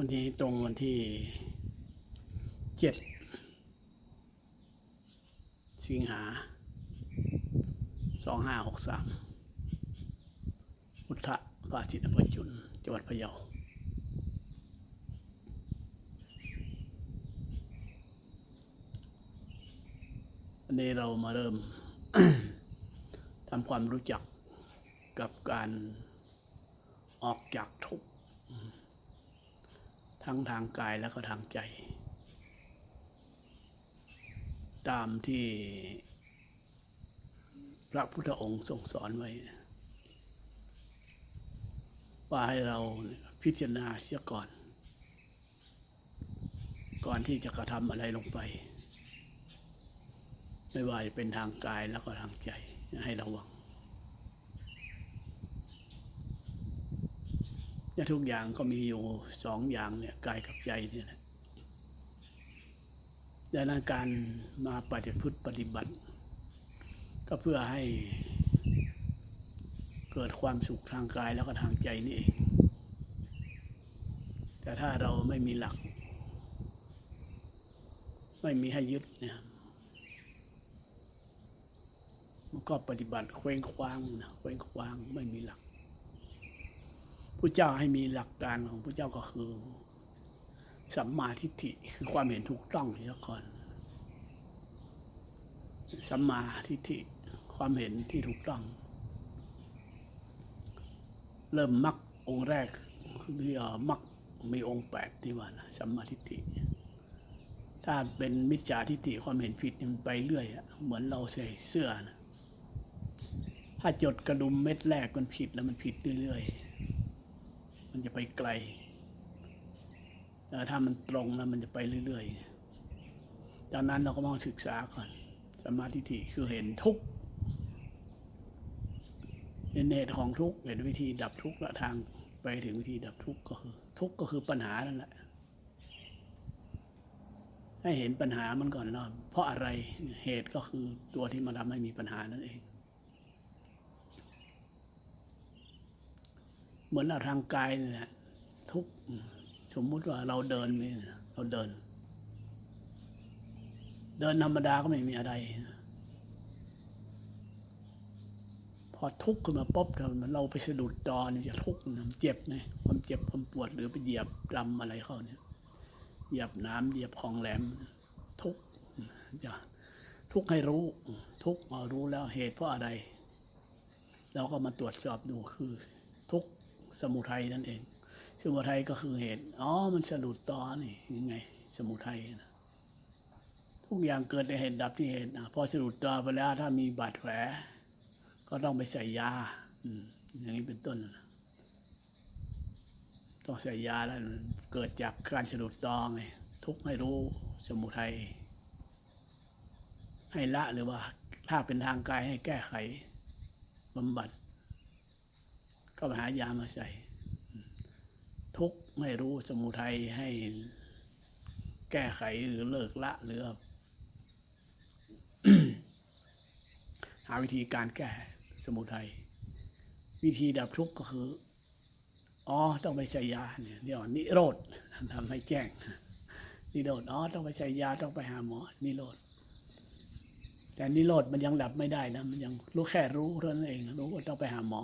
วันนี้ตรงวันที่เจ็ดสิงหาสองห้าหกสามพุทธภาสิทธิจุนจังหวัดพะเยาวันนี้เรามาเริ่มทำความรู้จักกับการออกจากทุกข์ ทั้งทางกายและก็ทางใจ ตามที่พระพุทธองค์ทรงสอนไว้ ว่าให้เราพิจารณาเสียก่อน ก่อนที่จะกระทำอะไรลงไป ไม่ว่าจะเป็นทางกายแล้วก็ทางใจให้ระวัง นี่ยทุกอย่างก็มีอยู่สองอย่างเนี่ยกายกับใจเนี่ยแหละดังนั้นการมาปฏิพฤติปฏิบัติ ก็เพื่อให้เกิดความสุขทางกายแล้วก็ทางใจนี่เอง แต่ถ้าเราไม่มีหลัก ไม่มีให้ยึดเนี่ยมันก็ปฏิบัติเคว้งคว้างนะเคว้งคว้างไม่มีหลัก ผู้เจ้าให้มีหลักการของผู้เจ้าก็คือสัมมาทิฏฐิคือความเห็นถูกต้องเสียก่อนสัมมาทิฏฐิความเห็นที่ถูกต้อง เริ่มมักองค์แรกที่เอ่อมักมีองค์แปดที่ว่านะสัมมาทิฏฐิถ้าเป็นมิจฉาทิฏฐิความเห็นผิดมันไปเรื่อยเหมือนเราใส่เสื้อนะถ้าจดกระดุมเม็ดแรกมันผิดแล้วมันผิดเรื่อยๆ มันจะไปไกล แต่ถ้ามันตรงแล้วมันจะไปเรื่อยๆดังนั้นเราก็มองศึกษาก่อนสมาธิฐิคือเห็นทุกเห็นเหตุของทุกเห็นวิธีดับทุกและทางไปถึงวิธีดับทุกก็คือ ทุกก็คือปัญหานั่นแหละให้เห็นปัญหามันก่อนเนาะเพราะอะไรเหตุก็คือตัวที่มาทำให้มีปัญหานั่นเอง เหมือนเอาทางกายนี่แหละทุกสมมุติว่าเราเดินมีเราเดิน เดินธรรมดาก็ไม่มีอะไร พอทุกข์ขึ้นมาปุ๊บเราเราไปสะดุดตอนจะทุกข์นะเจ็บนะความเจ็บความปวดหรือไปเหยียบรำอะไรเข้าเนี่ยเหยียบน้ำเหยียบของแหลม ทุกข์จะทุกข์ให้รู้ ทุกข์มารู้แล้วเหตุเพราะอะไร เราก็มาตรวจสอบดูคือ สมุทัยนั่นเอง สมุทัยก็คือเหตุ อ๋อ มันสะดุดตอนี่ยังไง สมุทัยนะทุกอย่างเกิดในเหตุดับที่เหตุนะพอสะดุดตอไปแล้วถ้ามีบาดแผล ก็ต้องไปใส่ยาอืมอย่างนี้เป็นต้นนะต้องใส่ยาแล้วเกิดจากการสะดุดตอไงทุกให้รู้สมุทัยให้ละหรือว่าถ้าเป็นทางกายให้แก้ไขบำบัด ก็ไปหายามาใส่ ทุกไม่รู้สมุทัยให้แก้ไขหรือเลิกละหรือหาวิธีการแก้สมุทัยวิธีดับทุกข์ก็คือ อ๋อ ต้องไปใช้ยาเนี่ยเดี๋ยวนิโรธทำให้แจ้งนิโรธอ๋อต้องไปใช้ยาต้องไปหาหมอนิโรธแต่นิโรธมันยังดับไม่ได้นะมันยังรู้แค่รู้เท่านั้นเองรู้ว่าต้องไปหาหมอ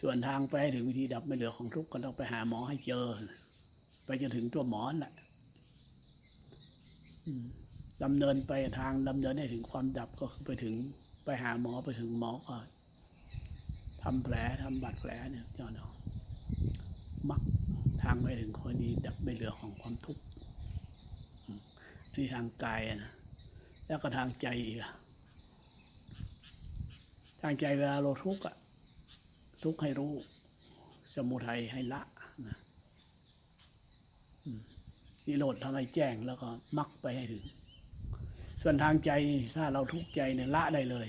ส่วนทางไปถึงวิธีดับไม่เหลือของทุกข์ก็ต้องไปหาหมอให้เจอ ไปจนถึงตัวหมอน่ะดำเนินไปทางดำเนินให้ถึงความดับก็คือไปถึงไปหาหมอไปถึงหมอก็ทำแผลทำบาดแผลเนี่ยเจ้าเนาะมักทางไปถึงคนนี้ดับไม่เหลือของความทุกข์อืมอันนี่ทางกายนะแล้วก็ทางใจอีกทางใจเวลาเราทุกข์อะ ทุกข์ให้รู้ สมุทัยให้ละนะนิโรธทำให้แจ้งแล้วก็มักไปให้ถึง ส่วนทางใจถ้าเราทุกข์ใจเนี่ยละได้เลย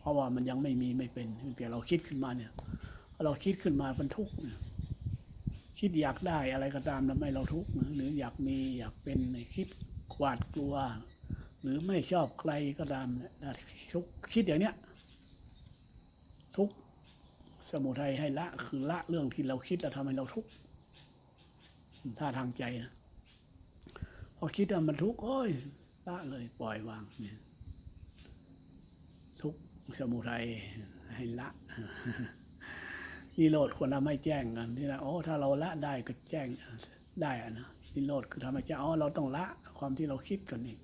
เพราะว่ามันยังไม่มีไม่เป็นเพียงเราคิดขึ้นมาเนี่ย เราคิดขึ้นมาเป็นทุกข์เนี่ยคิดอยากได้อะไรก็ตามแล้วไม่เราทุกข์หรืออยากมีอยากเป็นคิดหวาดกลัว หรือไม่ชอบใครก็ตามเนี่ยทุกคิดอย่างเนี้ยทุกข์ สมุทัยให้ละคือละเรื่องที่เราคิดแล้วทำให้เราทุกข์ท่าทางใจนะพอคิดว่ามันทุกข์โอ้ยละเลยปล่อยวางเนี่ยทุกข์สมุทัยให้ละนิโรธควรทำให้แจ้งกันที่นะโอ้ถ้าเราละได้ก็แจ้งได้อะนะนิโรธคือทำให้แจ้งอ๋อเราต้องละความที่เราคิดกันนี่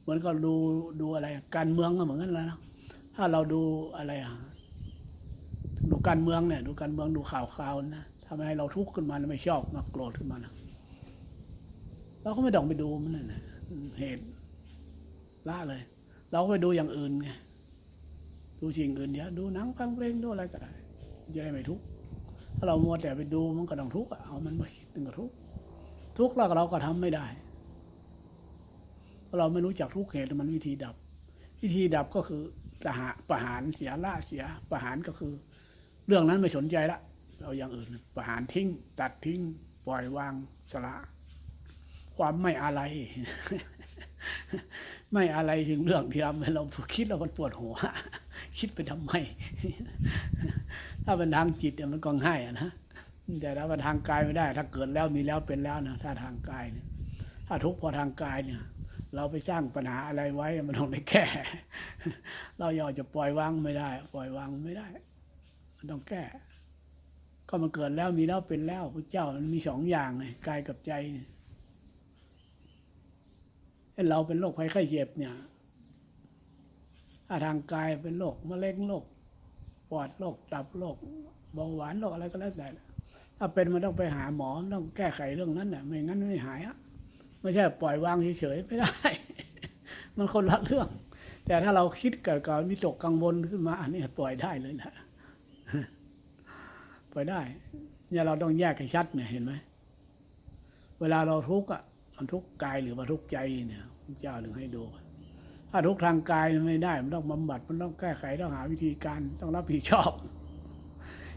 เหมือนก็ดูดูอะไร การเมืองก็เหมือนกันแล้วนะถ้าเราดูอะไรอะ ดูการเมืองเนี่ย ดูการเมืองดูข่าวข่าวนะทำให้เราทุกข์ขึ้นมาไม่ชอบมาโกรธขึ้นมานะเราก็ไม่ต้องไปดูมันนั่นนะเหตุละเลย เราก็ไปดูอย่างอื่นไงดูสิ่งอื่นเดี๋ยวดูหนังฟังเพลงดูอะไรก็ได้จะได้ไม่ทุกข์ถ้าเรามัวแต่ไปดูมันก็ต้องทุกข์อะเอามันมาคิดมันก็ทุกข์ทุกข์แล้วเราก็ทำไม่ได้เพราะเราไม่รู้จักทุกข์เหตุมันวิธีดับ วิธีดับก็คือประหารประหารเสียละเสียประหารก็คือ เรื่องนั้นไม่สนใจละเราอย่างอื่นประหารทิ้ง ตัดทิ้ง ปล่อยวางสละ ความไม่อะไร ไม่อะไรถึงเรื่องที่ทำให้เราคิดแล้วมันปวดหัว คิดไปทำไม ถ้าเป็นทางจิตเนี่ยมันก็ง่ายนะแต่ถ้าเป็นทางกายไม่ได้ ถ้าเกิดแล้วมีแล้วเป็นแล้วนะถ้าทางกายเนี่ยถ้าทุกข์พอทางกายเนี่ย เราไปสร้างปัญหาอะไรไว้มันต้องได้แก้ เราอยากจะปล่อยวางไม่ได้ ปล่อยวางไม่ได้ มันต้องแก้ ก็มันเกิดแล้วมีแล้วเป็นแล้วพระเจ้ามันมีสองอย่างไงกายกับใจเนี่ยไอ้เราเป็นโรคภัยไข้เจ็บเนี่ยถ้าทางกายเป็นโรคมะเร็งโรคปอดโรคตับโรคเบาหวานโรคอะไรก็แล้วแต่ถ้าเป็นมันต้องไปหาหมอต้องแก้ไขเรื่องนั้นน่ะไม่งั้นไม่หายอะไม่ใช่ปล่อยวางเฉยๆไม่ได้ มันคนละเรื่อง แต่ถ้าเราคิดเกิดกับวิตกกังวลขึ้นมา อันนี้ปล่อยได้เลยนะ ปได้ เนี่ยเราต้องแยกให้ชัดเนี่ยเห็นไหมเวลาเราทุกข์อะมันทุกข์กายหรือว่าทุกข์ใจเนี่ยพระเจ้าถึงให้ดู ถ้าทุกข์ทางกายไม่ได้ มันต้องบำบัดมันต้องแก้ไขต้องหาวิธีการต้องรับผิดชอบ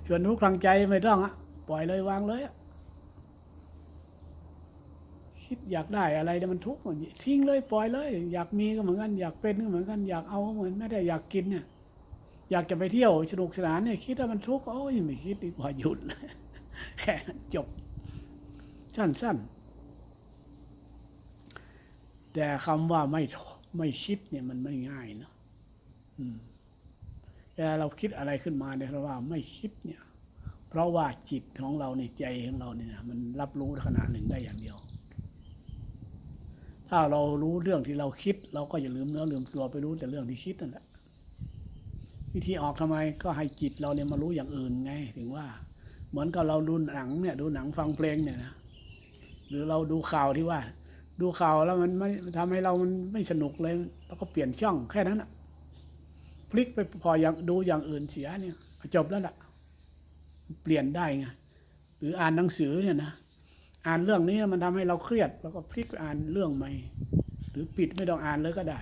ส่วนทุกข์ทางใจไม่ต้องอะปล่อยเลยวางเลยอะคิดอยากได้อะไรแต่มันทุกข์ทิ้งเลยปล่อยเลย อยากมีก็เหมือนกัน อยากเป็นก็เหมือนกัน อยากเอาก็เหมือนไม่ได้อยากกินเนี่ย อยากจะไปเที่ยวสนุกสนานเนี่ยคิดว่ามันทุกข์โอ้ยไม่คิดดีกว่าหยุดแค่นั้นจบ สั้นๆ แต่คำว่าไม่ไม่คิดเนี่ยมันไม่ง่ายเนอะอืมแต่เราคิดอะไรขึ้นมาเนี่ยเราว่าไม่คิดเนี่ย เพราะว่าจิตของเราในใจของเราเนี่ยมันรับรู้ขณะหนึ่งได้อย่างเดียว ถ้าเรารู้เรื่องที่เราคิด เราก็อย่าลืมเนื้อลืมตัวไปรู้แต่เรื่องที่คิดนั่นแหละ วิธีออกทำไมก็ให้จิตเราเนี่ยมารู้อย่างอื่นไง ถึงว่า เหมือนกับเราดูหนังเนี่ย ดูหนังฟังเพลงเนี่ยนะหรือเราดูข่าวที่ว่า ดูข่าวแล้วมันไม่ทำให้เรามันไม่สนุกเลยเราก็เปลี่ยนช่องแค่นั้นอะพลิกไปพออย่างดูอย่างอื่นเสียเนี่ยจบแล้วล่ะ เปลี่ยนได้ไงหรืออ่านหนังสือเนี่ยนะอ่านเรื่องนี้มันทำให้เราเครียด แล้วก็พลิกไปอ่านเรื่องใหม่ หรือปิดไม่ต้องอ่านเลยก็ได้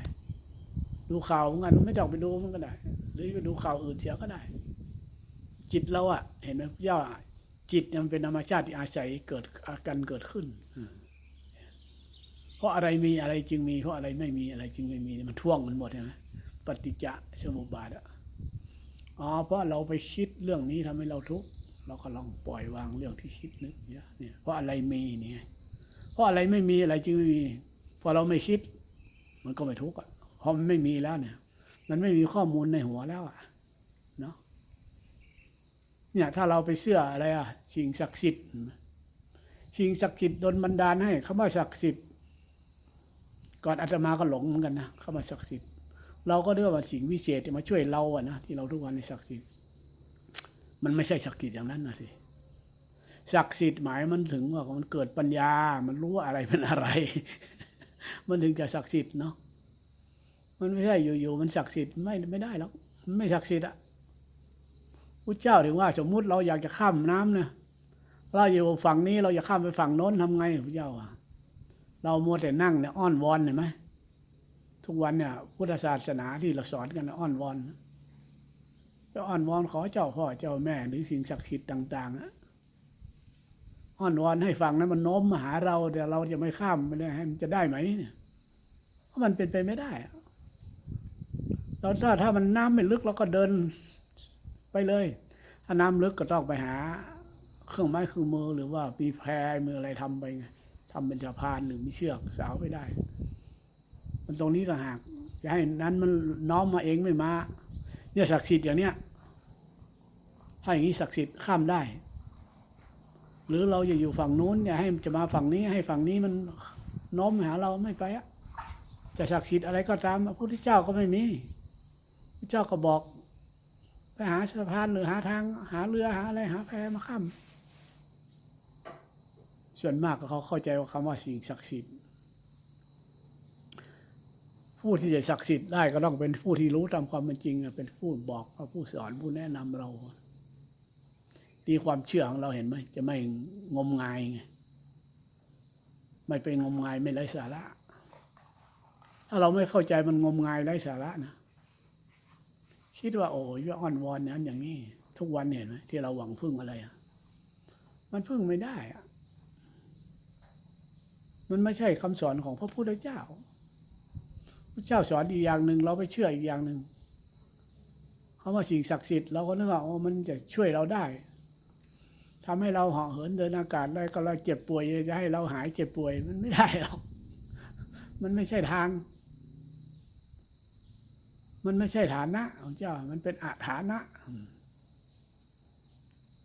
ดูข่าวเหมือนกันไม่ต้องไปดูมันก็ได้ หรือไปดูข่าวอื่นเสียก็ได้ จิตเราอะเห็นไหมย่าจิตเนี่ยมันเป็นธรรมชาติที่อาศัยเกิดอาการเกิดขึ้นอืมเพราะอะไรมีอะไรจึงมี เพราะอะไรไม่มีอะไรจึงไม่มีมันท่วงมันหมดใช่ไหมปฏิจจสมุปบาทอะอ๋อเพราะเราไปคิดเรื่องนี้ทำให้เราทุกข์เราก็ลองปล่อยวางเรื่องที่คิดนึกเนี่ยเนี่ยเพราะอะไรมีเนี่ยเพราะอะไรไม่มีอะไรจึงไม่มีพอเราไม่คิด มันก็ไม่ทุกข์อะเพราะมันไม่มีแล้วเนี่ย มันไม่มีข้อมูลในหัวแล้วอะเนาะเนี่ยถ้าเราไปเชื่ออะไรอะ สิ่งศักดิ์สิทธิ์สิ่งศักดิ์สิทธิ์โดนบันดาลให้คำว่าศักดิ์สิทธิ์ก่อนอาตมาก็หลงเหมือนกันนะคำว่าศักดิ์สิทธิ์เราก็เรียกว่าสิ่งวิเศษมาช่วยเราอะนะที่เราทุกวันในศักดิ์สิทธิ์มันไม่ใช่ศักดิ์สิทธิ์อย่างนั้นนะสิศักดิ์สิทธิ์หมายมันถึงว่ามันเกิดปัญญา มันรู้ว่าอะไรเป็นอะไร มันถึงจะศักดิ์สิทธิ์เนาะ มันไม่ใช่อยู่ๆมันศักดิ์สิทธิ์ไม่ไม่ได้หรอกมันไม่ศักดิ์สิทธิ์อะพระเจ้าถึงว่าสมมุติเราอยากจะข้ามน้ำเนี่ยเราอยู่ฝั่งนี้เราอยากข้ามไปฝั่งโน้นทำไงพระเจ้าอะเรามัวแต่นั่งเนี่ยอ้อนวอนเห็นไหมทุกวันเนี่ย พุทธศาสนาที่เราสอนกันอ้อนวอนจะอ้อนวอนขอเจ้าพ่อเจ้าแม่หรือสิ่งศักดิ์สิทธิ์ต่างๆอะอ้อนวอนให้ฟังนั้นมันโน้มมาหาเราแต่เราจะไม่ข้ามไปเลยให้มันจะได้ไหมเนี่ยเพราะมันเป็นไปไม่ได้อะ เราถ้าถ้ามันน้ำไม่ลึกเราก็เดินไปเลย ถ้าน้ำลึกก็ต้องไปหา เครื่องไม้เครื่องมือหรือว่ามีแพรมืออะไรทำไปไงทำเป็นสะพานหรือมีเชือกสาวไปได้ มันตรงนี้ก็หากจะให้นั้นมันน้อมมาเองไม่มาเนี่ยศักดิ์สิทธิ์อย่างเนี้ยถ้าอย่างนี้ศักดิ์สิทธิ์ข้ามได้ หรือเราจะอยู่ฝั่งนู้นเนี่ยให้จะมาฝั่งนี้ให้ฝั่งนี้มันน้อมหาเราไม่ไปอะจะศักดิ์สิทธิ์อะไรก็ตามพระพุทธเจ้าก็ไม่มี พระเจ้าก็บอก ไปหาสะพานหรือหาทาง หาเรือหาอะไรหาแพมาข้ามส่วนมากก็เขาเข้าใจว่าคำว่าสิ่งศักดิ์สิทธิ์ผู้ที่จะศักดิ์สิทธิ์ได้ก็ต้องเป็นผู้ที่รู้ตามความเป็นจริงเป็นผู้บอกผู้สอนผู้แนะนำเราดีความเชื่อของเราเห็นไหมจะไม่งมงายไงไม่เป็นงมงายไม่ไร้สาระ ถ้าเราไม่เข้าใจมันงมงายไร้สาระนะ คิดว่าโอ้ยอ่อนวอนนั้นอย่างนี้ ทุกวันเห็นไหมที่เราหวังพึ่งอะไรอะ มันพึ่งไม่ได้อะ มันไม่ใช่คำสอนของพระพุทธเจ้าพระเจ้าสอนอีกอย่างหนึ่งเราไปเชื่ออีกอย่างหนึ่งเขาว่าสิ่งศักดิ์สิทธิ์เราก็นึกว่าโอ้มันจะช่วยเราได้ทำให้เราเหาะเหินเดินอากาศได้ก็เราเจ็บป่วยจะให้เราหายเจ็บป่วยมันไม่ได้หรอกมันไม่ใช่ทาง มันไม่ใช่ฐานะของเจ้า มันเป็นอาฐานะ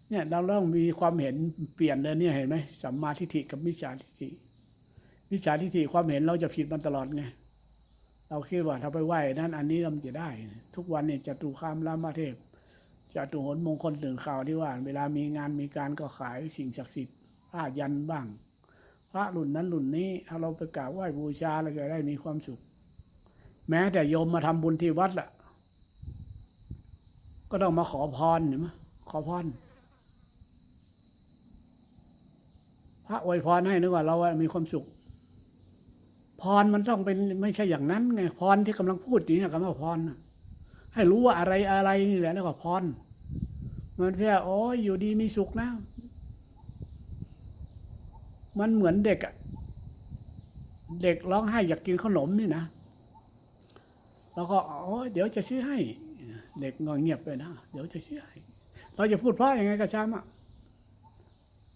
เนี่ยเราต้องมีความเห็นเปลี่ยนเลยเนี่ยเห็นไหมสัมมาทิฏฐิกับมิจฉาทิฏฐิมิจฉาทิฏฐิความเห็นเราจะผิดมันตลอดไงเราคิดว่าถ้าไปไหว้นั้นอันนี้เราจะได้ ทุกวันเนี่ยจะตูข้ามรามาเทพจะตูหนมงคลตื่นข่าวที่ว่า เวลามีงานมีการก็ขายสิ่งศักดิ์สิทธิ์ผ้ายันบ้าง พระรุ่นนั้นรุ่นนี้ถ้าเราไปกราบไหว้บูชาเราจะได้มีความสุข แม้แต่โยมมาทำบุญที่วัดล่ะ ก็ต้องมาขอพรเห็นไหมขอพรพระอวยพรให้นึกว่าเรามีความสุข พรมันต้องเป็นไม่ใช่อย่างนั้นไงพรที่กำลังพูดอยู่นี่คำว่าพรให้รู้ว่าอะไรอะไรนี่แหละเรียกว่าพรมันแค่โอ้ยอยู่ดีมีสุขนะ มันเหมือนเด็กอะเด็กร้องไห้อยากกินขนมนี่นะ แล้วก็โอ้ยเดี๋ยวจะซื้อให้ เด็กงอเงียบไปนะเดี๋ยวจะซื้อให้ เราจะพูดเพราะยังไงก็ช่างอะ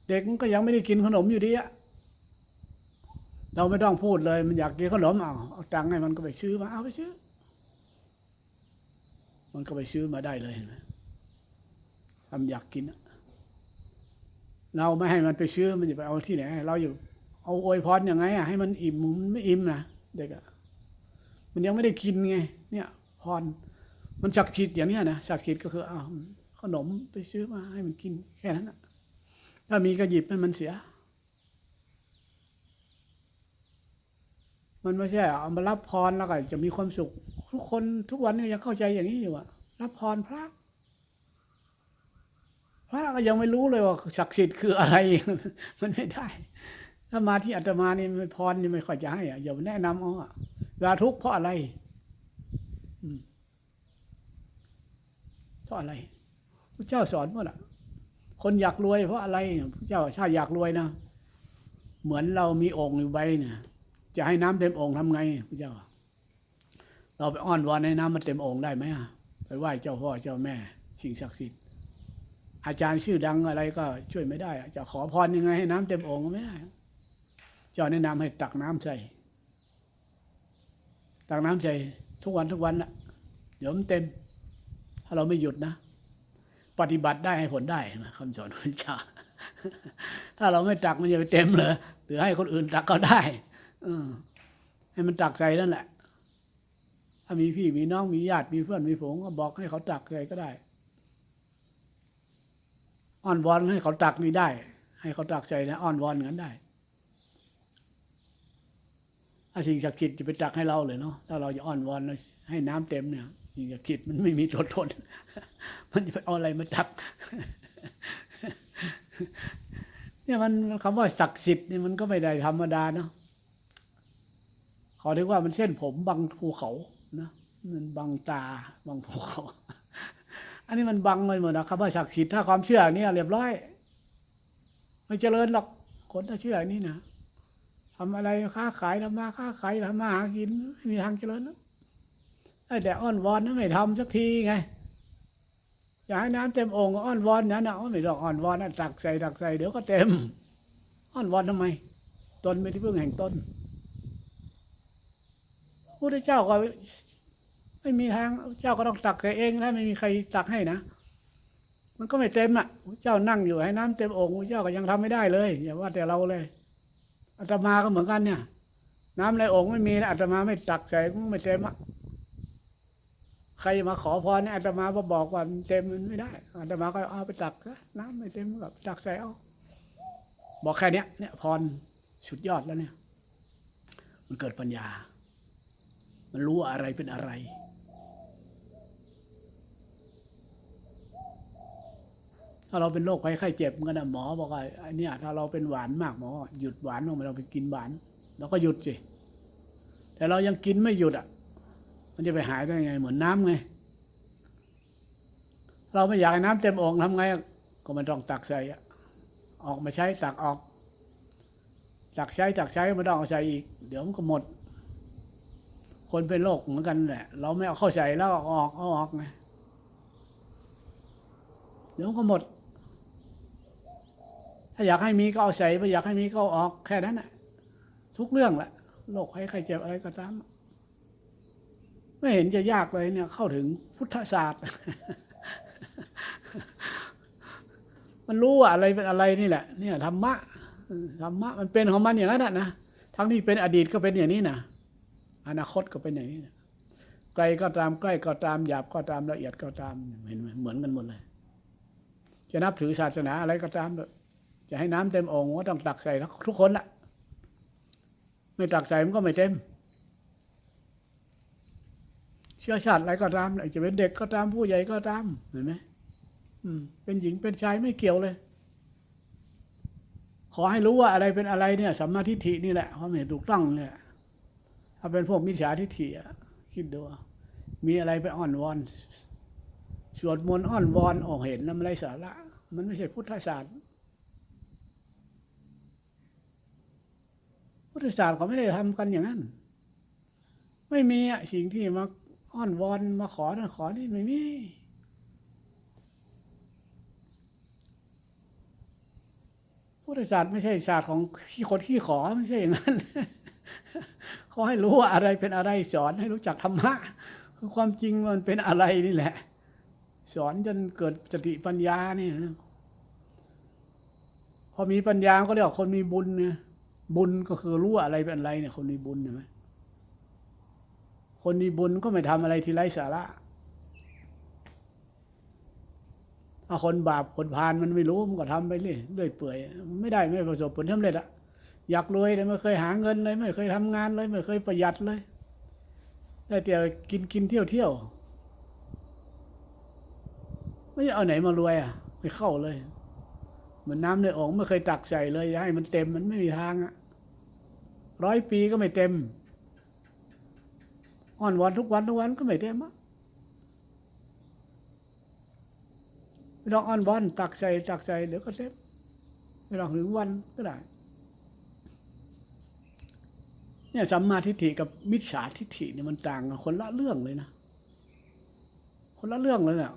เด็กมันก็ยังไม่ได้กินขนมอยู่ดีอะเราไม่ต้องพูดเลย มันอยากกินขนมเอาเอาตังค์ให้มันก็ไปซื้อมาเอาไปซื้อ มันก็ไปซื้อมาได้เลยเห็นไหมทำอยากกินเราไม่ให้มันไปซื้อมันจะไปเอาที่ไหนเราอยู่เอาอวยพรยังไงอะให้มันอิ่มมันไม่อิ่มนะเด็กอะ มันยังไม่ได้กินไง เนี่ยพรมันศักดิ์สิทธิ์อย่างเนี้ยนะศักดิ์สิทธิ์ก็คือเอาขนมไปซื้อมาให้มันกินแค่นั้นอะถ้ามีก็หยิบให้มันเสีย มันไม่ใช่เอามารับพรแล้วก็จะมีความสุข ทุกคนทุกวันนี้ยังเข้าใจอย่างนี้อยู่อะรับพรพระพระก็ยังไม่รู้เลยว่าศักดิ์สิทธิ์คืออะไร มันไม่ได้ ถ้ามาที่อาตมานี่พรนี่ไม่ค่อยจะให้อะอย่าแนะนำเอาอะ ลาทุกข์เพราะอะไรเพราะอะไรพระเจ้าสอนว่าล่ะ คนอยากรวยเพราะอะไรพระเจ้าชาติอยากรวยนะเหมือนเรามีโองค์อยู่ใบเนี่ยจะให้น้ำเต็มโองค์ทำไงพระเจ้า เราไปอ้อนวอนให้น้ำมันเต็มโองค์ได้ไหมอะไปไหว้เจ้าพ่อเจ้าแม่ สิ่งศักดิ์สิทธิ์อาจารย์ชื่อดังอะไรก็ช่วยไม่ได้อะจะขอพรยังไงให้น้ำเต็มโองค์ก็ไม่ได้เจ้าแนะนำให้ตักน้ำใส่ ตักน้ำใส่ทุกวันทุกวันนะเดี๋ยวมันเต็ม ถ้าเราไม่หยุดนะ ปฏิบัติได้ให้ผลได้นะคำสอนพระเจ้าถ้าเราไม่ตักมันจะไปเต็มเลยหรือให้คนอื่นตักก็ได้อให้มันตักใส่นั่นแหละ ถ้ามีพี่มีน้องมีญาติมีเพื่อนมีฝูงก็บอกให้เขาตักใส่ก็ได้อ้อนวอนให้เขาตักนี่ได้ ให้เขาตักใส่นะอ้อนวอนงั้นได้ สิ่งศักดิ์สิทธิ์จะไปตักให้เราเลยเนาะถ้าเราจะอ้อนวอนให้น้ำเต็มเนี่ยสิ่งศักดิ์สิทธิ์มันไม่มีตัวตนมันจะไปเอาอะไรมาตัก เนี่ยมันคำว่าศักดิ์สิทธิ์นี่มันก็ไม่ได้ธรรมดาเนาะขอเรียกว่ามันเส้นผมบังภูเขานะมันบังตาบังภูเขา อันนี้มันบังไปหมดนะครับว่าศักดิ์สิทธิ์ถ้าความเชื่ออย่างนี้เรียบร้อยไม่เจริญหรอกคนถ้าเชื่ออนี้นะ ทำอะไรค้าขายทำมาค้าขายทำมาหากินไม่มีทางเจริญนะได้แต่อ้อนวอนนะไม่ทำสักทีไงอยากให้น้ำเต็มโองค์ก็อ้อนวอนนั้นนะไม่ต้องอ้อนวอนนะตักใส่ตักใส่เดี๋ยวก็เต็ม อ้อนวอนทำไมตนไม่ที่พึ่งแห่งตนพระเจ้าก็ไม่มีทางเจ้าก็ต้องตักใส่เองนะไม่มีใครตักให้นะมันก็ไม่เต็มอะพระเจ้านั่งอยู่ให้น้ำเต็มโองค์พระเจ้าก็ยังทำไม่ได้เลยอย่าว่าแต่เราเลย อาตมาก็เหมือนกันเนี่ย น้ำในโองค์ไม่มีนะอาตมาไม่ตักใส่ก็ไม่เต็มอะใครมาขอพรเนี่ยอาตมาก็บอกว่ามันเต็มมันไม่ได้อาตมาก็เอาไปตักนะน้ำไม่เต็มก็ตักใส่เอาบอกแค่เนี้ยเนี่ยพรสุดยอดแล้วเนี่ย มันเกิดปัญญา มันรู้ว่าอะไรเป็นอะไราเราเป็นโรคไข้ไข้เจ็บเหมือนกันนะหมอบอกว่าไอ้เนี่ย ถ้าเราเป็นหวานมากหมอหยุดหวานลงไปเราไปกินหวานเราก็หยุดสิแต่เรายังกินไม่หยุดอะ มันจะไปหายได้ไง เหมือนน้ำไง เราไม่อยากให้น้ำเต็มองค์ทำไง ก็มันต้องตักใส่ออกมาใช้ตักออกตักใช้ตักใช้ไม่ต้องเอาใส่อีก เดี๋ยวมันก็หมด คนเป็นโรคเหมือนกันแหละ เราไม่เอาเข้าใส่แล้วเอาออกเอาออกไงเดี๋ยวก็หมด ถ้าอยากให้มีก็เอาใส่ไม่อยากให้มีก็ออกแค่นั้นแหละทุกเรื่องแหละโรคใครใครเจ็บอะไรก็ตามไม่เห็นจะยากเลยเนี่ย เข้าถึงพุทธศาสตร์ มันรู้ว่าอะไรเป็นอะไรนี่แหละ เนี่ยธรรมะธรรมะมันเป็นของมันอย่างนั้นนะทั้งที่เป็นอดีตก็เป็นอย่างนี้นะอนาคตก็เป็นอย่างนี้นะไกลก็ตามใกล้ก็ตามหยาบก็ตามละเอียดก็ตามเห็นไหมเหมือนกันหมดเลย จะนับถือศาสนาอะไรก็ตามเถอะ จะให้น้ำเต็มโองค์ก็ต้องตักใส่ทุกคนละไม่ตักใส่มันก็ไม่เต็ม เชื้อชาติอะไรก็ตามจะเป็นเด็กก็ตามผู้ใหญ่ก็ตามเห็นไหมเป็นหญิงเป็นชายไม่เกี่ยวเลย ขอให้รู้ว่าอะไรเป็นอะไรเนี่ยสัมมาทิฏฐินี่แหละความเห็นถูกต้องเนี่ยถ้าเป็นพวกมิจฉาทิฏฐิคิดดูมีอะไรไปอ่อนวอนสวดมนต์อ่อนวอนออกเห็นน้ำไรสาระ มันไม่ใช่พุทธศาสตร์ พุทธศาสตร์เขาไม่ได้ทำกันอย่างนั้น ไม่มีอะสิ่งที่มาอ้อนวอนมาขอนะขอนี่ไม่มีพุทธศาสตร์ไม่ใช่ศาสตร์ของขี้คนขี้ขอไม่ใช่อย่างนั้นเขาให้รู้ว่าอะไรเป็นอะไรสอนให้รู้จักธรรมะคือความจริงมันเป็นอะไรนี่แหละ สอนจนเกิดสติปัญญาเนี่ยพอมีปัญญาก็เรียกว่าคนมีบุญเนี่ย บุญก็คือรู้อะไรเป็นอะไรเนี่ย คนมีบุญเห็นไหมคนมีบุญก็ไม่ทำอะไรที่ไร้สาระถ้าคนบาปคนพาลมันไม่รู้มันก็ทำไปเรื่อยเรื่อยเปื่อยไม่ได้ไม่ประสบผลสำเร็จอะอยากรวยแต่ไม่เคยหาเงินเลย ไม่เคยทำงานเลย ไม่เคยประหยัดเลยได้แต่กินกินเที่ยวเที่ยวไม่เอาไหนมารวยอะ ไม่เข้าเลย เหมือนน้ำในโอ่งไม่เคยตักใส่เลยให้มันเต็มมันไม่มีทางอะร้อยปีก็ไม่เต็มอ่อนวอนทุกวันทุกวันก็ไม่เต็มอะไม่ต้องอ้อนวอนตักใส่ตักใส่เดี๋ยวก็เต็มไม่ต้องถึงวันก็ได้เนี่ยสัมมาทิฏฐิกับมิจฉาทิฏฐิเนี่ยมันต่างกันคนละเรื่องเลยนะ คนละเรื่องเลยเนี่ย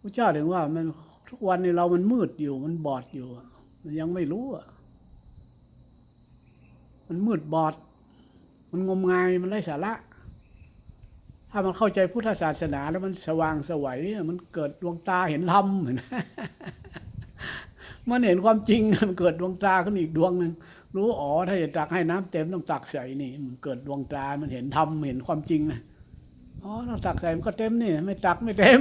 พระเจ้าถึงว่ามัน ทุกวันนี้เรามันมืดอยู่ มันบอดอยู่ มันยังไม่รู้อะ มันมืดบอด มันงมงาย มันไร้สาระ ถ้ามันเข้าใจพุทธศาสนาแล้วมันสว่างสวัยมันเกิดดวงตาเห็นธรรมเห็นมันเห็นความจริงมันเกิดดวงตาขึ้นอีกดวงหนึ่งรู้อ๋อถ้าจะตักให้น้ำเต็มต้องตักใส่นี่ มันเกิดดวงตา มันเห็นธรรมเห็นความจริงนะอ๋อต้องตักใส่มันก็เต็มนี่ ไม่ตักไม่เต็ม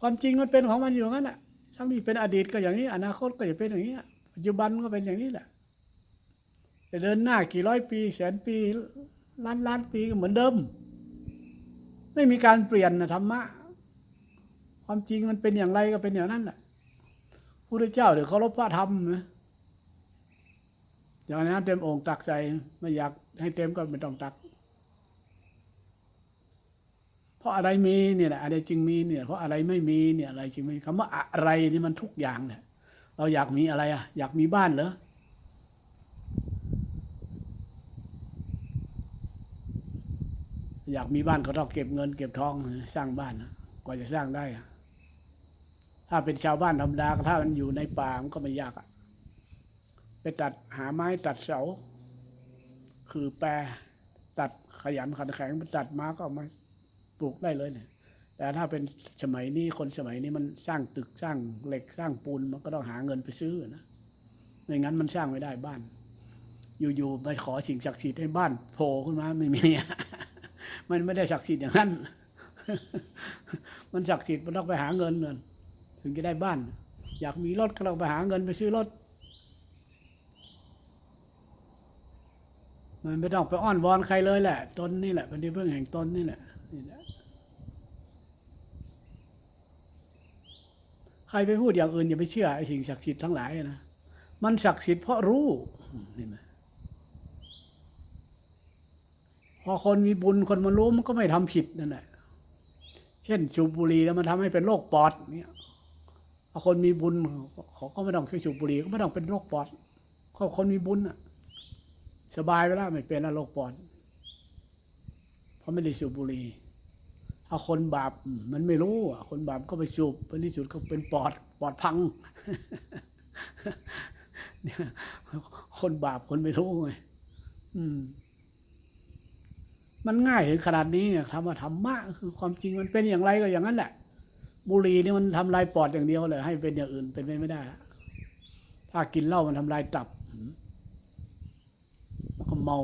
ความจริงมันเป็นของมันอยู่งั้นแหละทั้งที่เป็นอดีตก็อย่างนี้ อนาคตก็จะเป็นอย่างนี้ปัจจุบันก็เป็นอย่างนี้แหละจะเดินหน้ากี่ร้อยปี แสนปีล้านล้านปีก็เหมือนเดิม ไม่มีการเปลี่ยนนะธรรมะ ความจริงมันเป็นอย่างไรก็เป็นอย่างนั้นแหละพระพุทธเจ้าเดี๋ยวเคารพพระธรรมนะอย่างนั้นเต็มองค์ตักใส่ไม่อยากให้เต็มก็ไม่ต้องตัก เพราะอะไรมีเนี่ยแหละอะไรจึงมีเนี่ยเพราะอะไรไม่มีเนี่ยอะไรจึงไม่มีคำว่าอะไรนี่มันทุกอย่างเนี่ยเราอยากมีอะไรอะ อยากมีบ้านเหรออยากมีบ้านก็ต้องเก็บเงินเก็บทองสร้างบ้านนะกว่าจะสร้างได้ ถ้าเป็นชาวบ้านธรรมดาถ้ามันอยู่ในป่ามันก็ไม่ยากอะไปตัดหาไม้ตัดเสา คือแปรตัดขยันขันแข็งไปตัดมาก็มา ปลูกได้เลยเนี่ย แต่ถ้าเป็นสมัยนี้คนสมัยนี้มันสร้างตึกสร้างเหล็กสร้างปูนมันก็ต้องหาเงินไปซื้อนะไม่งั้นมันสร้างไม่ได้บ้าน อยู่ๆไปขอสิ่งศักดิ์สิทธิ์ให้บ้านโผล่ขึ้นมาไม่มีมันไม่ได้ศักดิ์สิทธิ์อย่างนั้นมันศักดิ์สิทธิ์มันต้องไปหาเงินเงินถึงจะได้บ้าน อยากมีรถก็ต้องไปหาเงินไปซื้อรถมันไม่ต้องไปอ้อนวอนใครเลยแหละ ตนนี่แหละเป็นที่พึ่งแห่งตนนี่แหละนี่แหละ ใครไปพูดอย่างอื่นอย่าไปเชื่อไอ้สิ่งศักดิ์สิทธิ์ทั้งหลายนะมันศักดิ์สิทธิ์เพราะรู้นี่ไหมพอคนมีบุญคนมันรู้มันก็ไม่ทำผิดนั่นแหละเช่นสูบบุหรี่แล้วมันทำให้เป็นโรคปอดเนี่ยพอคนมีบุญเขาก็ไม่ต้องช่วยสูบบุหรี่ก็ไม่ต้องเป็นโรคปอดเขาคนมีบุญอะสบายไปแล้วไม่เป็นแล้วโรคปอดเพราะไม่ได้สูบบุหรี่ ถ้าคนบาปมันไม่รู้คนบาปก็ไปสูบผลที่สุดก็เป็นปอดปอดพังเนี่ยคนบาปคนไม่รู้ไงอืมมันง่ายถึงขนาดนี้เนี่ยธรรมะธรรมะคือความจริงมันเป็นอย่างไรก็อย่างนั้นแหละ บุหรี่นี่มันทำลายปอดอย่างเดียวเลยให้เป็นอย่างอื่นเป็นไปไม่ได้ ถ้ากินเหล้ามันทำลายตับแล้วก็เมา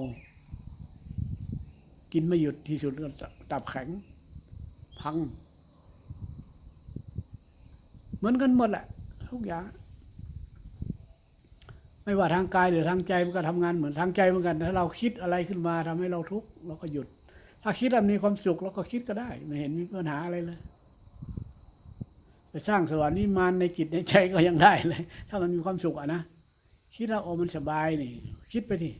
กินไม่หยุดที่สุดก็ตับแข็ง พัง เหมือนกันหมดแหละทุกอย่าง ไม่ว่าทางกายหรือทางใจมันก็ทำงานเหมือนทางใจเหมือนกันถ้าเราคิดอะไรขึ้นมาทำให้เราทุกข์เราก็หยุด ถ้าคิดแล้วมีความสุขเราก็คิดก็ได้ ไม่เห็นมีปัญหาอะไรเลยไปสร้างสวรรค์นิมานในจิตในใจก็ยังได้เลย ถ้ามันมีความสุขอะนะคิดแล้วโอ้มันสบายนี่ คิดไปดิ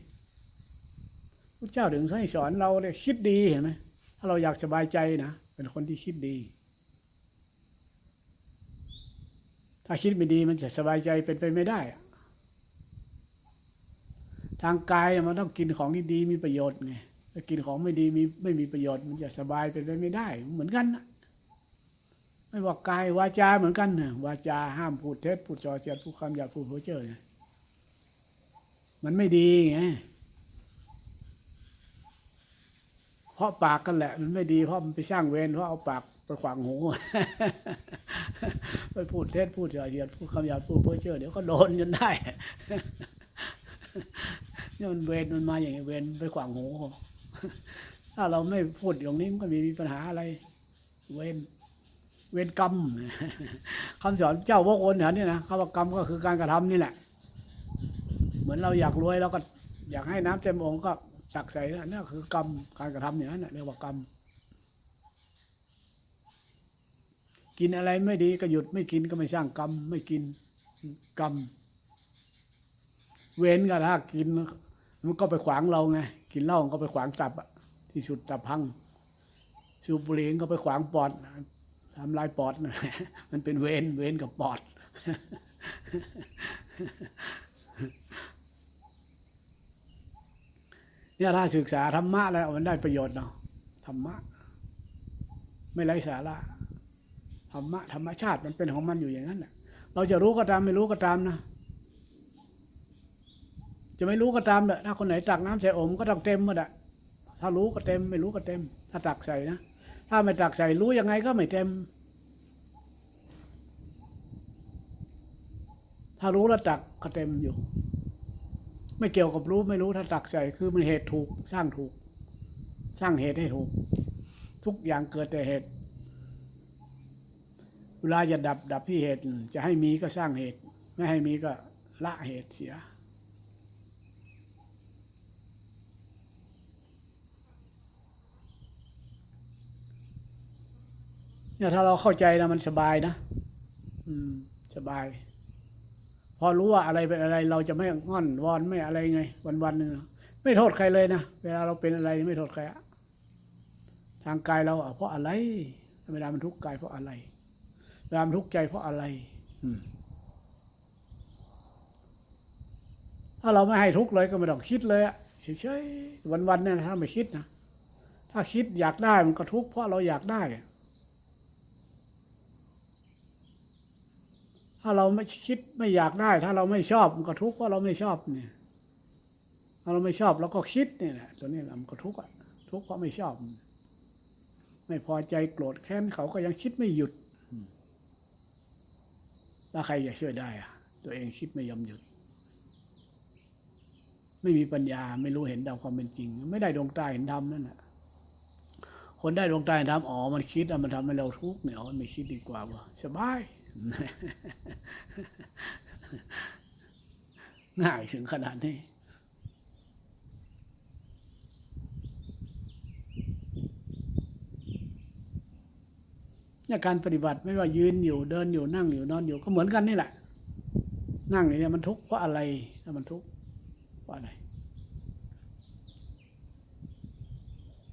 พระเจ้าถึงให้สอนเราเลยคิดดีเห็นไหมถ้าเราอยากสบายใจนะ เป็นคนที่คิดดี ถ้าคิดไม่ดีมันจะสบายใจเป็นไปไม่ได้ ทางกายมันต้องกินของที่ดีมีประโยชน์ไงถ้ากินของไม่ดีมีไม่มีประโยชน์ มันจะสบายเป็นไปไม่ได้ เหมือนกันนะไม่ว่ากายวาจาเหมือนกันนะวาจาห้ามพูดเท็จพูดส่อเสียดพูดคำหยาบพูดเพ้อเจ้อเนี่ยมันไม่ดีไง เพราะปากกันแหละ มันไม่ดีเพราะมันไปสร้างเวรเพราะเอาปากไปขวางหูไปพูดเท็จพูดส่อเสียดพูดคำหยาบพูดเพ้อเจ้อเดี๋ยวก็โดนจนได้นี่มันเวรมันมาอย่างเวรไปขวางหูถ้าเราไม่พูดอย่างนี้มันก็มมีปัญหาอะไร เวรเวรกรรมคำสอนเจ้าวกคนเนี่ยนี่นะคำว่ากรรมก็คือการกระทำนี่แหละ เหมือนเราอยากรวยเราก็อยากให้น้ำเต็มองค์ก็ ตักใส่นั่นนะคือกรรมการกระทำอย่างนั้นเรียกว่ากรรม กินอะไรไม่ดีก็หยุดไม่กินก็ไม่สร้างกรรม ไม่กินกรรม เว้นก็ถ้ากิน มันก็ไปขวางเราไงกินเหล้ามันก็ไปขวางตับที่สุดตับพังสูบบุหรี่ก็ไปขวางปอดทำลายปอดนะมันเป็นเวรเวรกับปอด เนี่ยถ้าศึกษาธรรมะแล้วมันได้ประโยชน์เนาะธรรมะ ไม่ไร้สาระธรรมะธรรมชาติมันเป็นของมันอยู่อย่างนั้นแหละเราจะรู้ก็ตามไม่รู้ก็ตามนะจะไม่รู้ก็ตามเถอะถ้าคนไหนตักน้ำใส่โอมก็ต้องเต็มหมดอะถ้ารู้ก็เต็ม ไม่รู้ก็เต็ม ถ้าตักใส่นะถ้าไม่ตักใส่รู้ยังไงก็ไม่เต็ม ถ้ารู้แล้วตักก็เต็มอยู่ ไม่เกี่ยวกับรู้ไม่รู้ถ้าตักใส่คือมันเหตุถูกสร้างถูก สร้างเหตุให้ถูก ทุกอย่างเกิดแต่เหตุเวลาจะดับดับที่เหตุ จะให้มีก็สร้างเหตุ ไม่ให้มีก็ละเหตุเสียเนี่ยถ้าเราเข้าใจนะมันสบายนะ อืม สบาย พอรู้ว่าอะไรเป็นอะไร เราจะไม่งอนวอนไม่อะไรไง วันวันๆหนึ่งไม่โทษใครเลยนะเวลาเราเป็นอะไรไม่โทษใครอะทางกายเราอะเพราะอะไรเวลามันทุกข์กายเพราะอะไรเวลามันทุกข์ใจเพราะอะไรอืมถ้าเราไม่ให้ทุกข์เลยก็ไม่ต้องคิดเลยอะเฉยๆวันๆเนี่ยถ้าไม่คิดนะถ้าคิดอยากได้มันก็ทุกข์เพราะเราอยากได้ ถ้าเราไม่คิดไม่อยากได้ ถ้าเราไม่ชอบมันก็ทุกข์เพราะเราไม่ชอบเนี่ยถ้าเราไม่ชอบเราก็คิดเนี่ยแหละตัวนี้มันก็ทุกข์อะทุกข์เพราะไม่ชอบ ไม่พอใจโกรธแค้นเขาก็ยังคิดไม่หยุดแล้วใครจะช่วยได้อะตัวเองคิดไม่ยอมหยุด ไม่มีปัญญาไม่รู้เห็นตามความเป็นจริง ไม่ได้ดวงตาเห็นธรรมนั่นแหละคนได้ดวงตาเห็นธรรมอ๋อมันคิดอะมันทำให้เราทุกข์เนี่ยอ๋อไม่คิดดีกว่าว่ะสบาย ง่ายถึงขนาดนี้เนี่ยการปฏิบัติไม่ว่ายืนอยู่เดินอยู่นั่งอยู่นอนอยู่ก็เหมือนกันนี่แหละ นั่งอยู่เนี่ยมันทุกข์เพราะอะไรถ้ามันทุกข์เพราะอะไร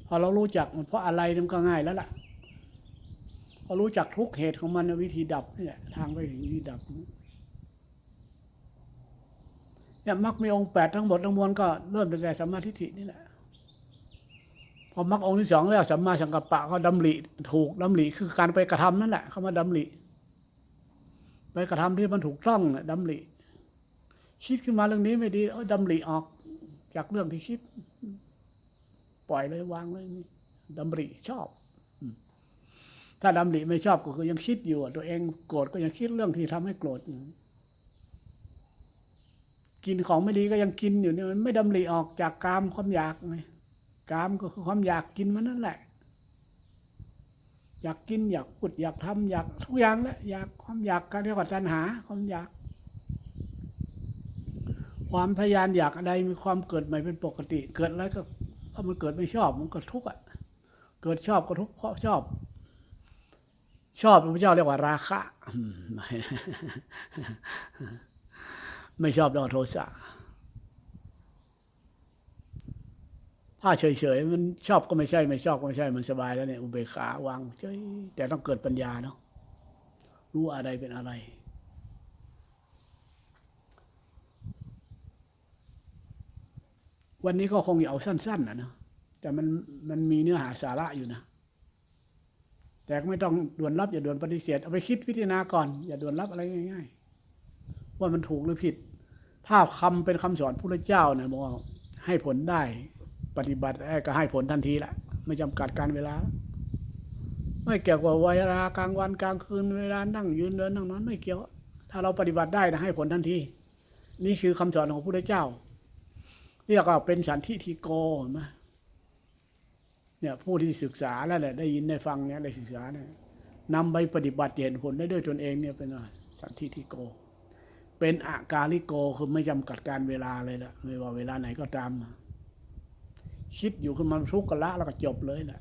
พอเรารู้จักมันเพราะอะไรมันก็ง่ายแล้วล่ะ พอรู้จักทุกเหตุของมันวิธีดับเนี่แหละทางไปถึงวิธีดับเนี่ยมรรคมีองค์แปดทั้งหมดทั้งมวลก็เริ่มตั้งแต่สัมมาทิฏฐินี่แหละพอมรรคองค์ที่สองแล้วสัมมาสังกัปปะก็ดำริถูกดำริคือการไปกระทำนั่นแหละเขามาดำริไปกระทำที่มันถูกต้องน่ะดำริคิดขึ้นมาเรื่องนี้ไม่ดีเออดำริออกจากเรื่องที่คิด ปล่อยเลยวางเลยนี่ดำริชอบ ถ้าดำริไม่ชอบก็คือยังคิดอยู่ ตัวเองโกรธก็ยังคิดเรื่องที่ทำให้โกรธอยู่กินของไม่ดีก็ยังกินอยู่เนี่ยมันไม่ดำริออกจากกามความอยากไงกามก็คือความอยากกินมันนั่นแหละ อยากกินอยากพูดอยากทำอยากทุกอย่างแหละอยากความอยากก็เรียกว่าตัณหาความอยาก ความทะยานอยากอะไรมีความเกิดใหม่เป็นปกติ เกิดแล้วก็พอมันเกิดไม่ชอบมันก็ทุกข์อะ เกิดชอบก็ทุกข์เพราะชอบ ชอบพระเจ้าเรียกว่าราคะไม่ชอบเรียกว่าโทสะถ้าเฉยๆมันชอบก็ไม่ใช่ ไม่ชอบก็ไม่ใช่มันสบายแล้วเนี่ยอุเบกขาวางเฉยแต่ต้องเกิดปัญญาเนาะรู้อะไรเป็นอะไร วันนี้ก็คงจะเอาสั้น ๆนะเนาะแต่มันมันมีเนื้อหาสาระอยู่นะ แต่ก็ไม่ต้องด่วนรับอย่าด่วนปฏิเสธเอาไปคิดพิจารณาก่อน อย่าด่วนรับอะไรง่ายๆ ว่ามันถูกหรือผิด ถ้าคำเป็นคำสอนพระเจ้าเนี่ยบอกให้ผลได้ปฏิบัติได้ก็ให้ผลทันทีแหละไม่จำกัดการเวลา ไม่เกี่ยวกับเวลากลางวันกลางคืนเวลานั่งยืนเดินนั่งนอนไม่เกี่ยว ถ้าเราปฏิบัติได้นะให้ผลทันที นี่คือคำสอนของพระเจ้าเรียกว่าเป็นสันทิฏฐิโกเห็นไหม เนี่ยผู้ที่ศึกษาแล้วแหละได้ยินได้ฟังเนี่ยได้ศึกษาเนี่ยนำไปปฏิบัติเห็นผลได้ด้วยตนเองเนี่ยเป็นอะไรสันทิฏฐิโก เป็นอากาลิโกคือไม่จำกัดการเวลาเลยละไม่ว่าเวลาไหนก็ตาม คิดอยู่ขึ้นมาทุกข์กละแล้วก็จบเลยแหละ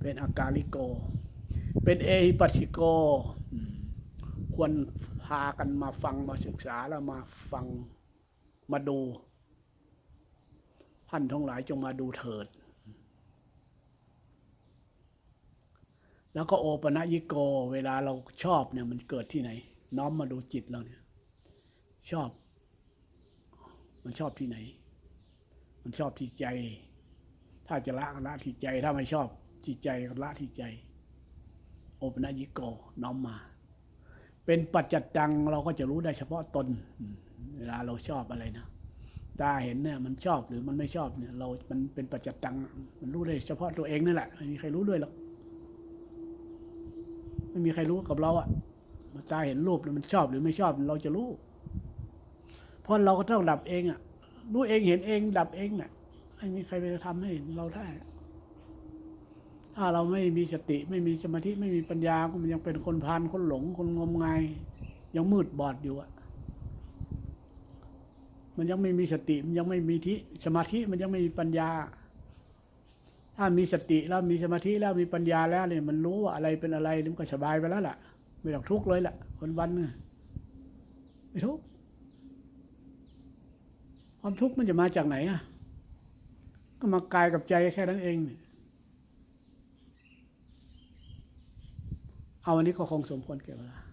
เป็นอากาลิโก เป็นเอหิปัสิโก ควรพากันมาฟังมาศึกษาแล้วมาฟังมาดู ท่านทั้งหลายจงมาดูเถิด แล้วก็โอปะยิโก เวลาเราชอบเนี่ยมันเกิดที่ไหน น้อมมาดูจิตเราเนี่ย ชอบ มันชอบที่ไหน มันชอบที่ใจ ถ้าจะละละที่ใจ ถ้าไม่ชอบที่ใจก็ละที่ใจ โอปะยิโก น้อมมา เป็นปัจจัดดังเราก็จะรู้ได้เฉพาะตน เวลาเราชอบอะไรนะ ตาเห็นเนี่ยมันชอบหรือมันไม่ชอบเนี่ย เรา มันเป็นปัจจัดดัง มันรู้ได้เฉพาะตัวเองนั่แหละ ไม่มีใครรู้ด้วยหรอก ไม่มีใครรู้กับเราอะตาเห็นรูปมันชอบหรือไม่ชอบเราจะรู้ เพราะเราก็ต้องดับเองอะรู้เองเห็นเอง ดับเองเน่ะ ไม่มีใครไปทำให้เราได้ ถ้าเราไม่มีสติ ไม่มีสมาธิ ไม่มีปัญญา ก็มันยังเป็นคนพานคนหลง คนงมงาย ยังมืดบอดอยู่อะ มันยังไม่มีสติ มันยังไม่มีทิสมาธิมันยังไม่มีปัญญา ถ้ามีสติแล้วมีสมาธิแล้วมีปัญญาแล้วเนี่ยมันรู้ว่าอะไรเป็นอะไรมันก็สบายไปแล้วล่ะ ไม่ต้องทุกข์เลยล่ะวันวันเนี่ยไม่ทุกข์ความทุกข์มันจะมาจากไหนอะก็มากายกับใจแค่นั้นเองเนี่ยเอาวันนี้ก็คงสมควรเก็บเวลา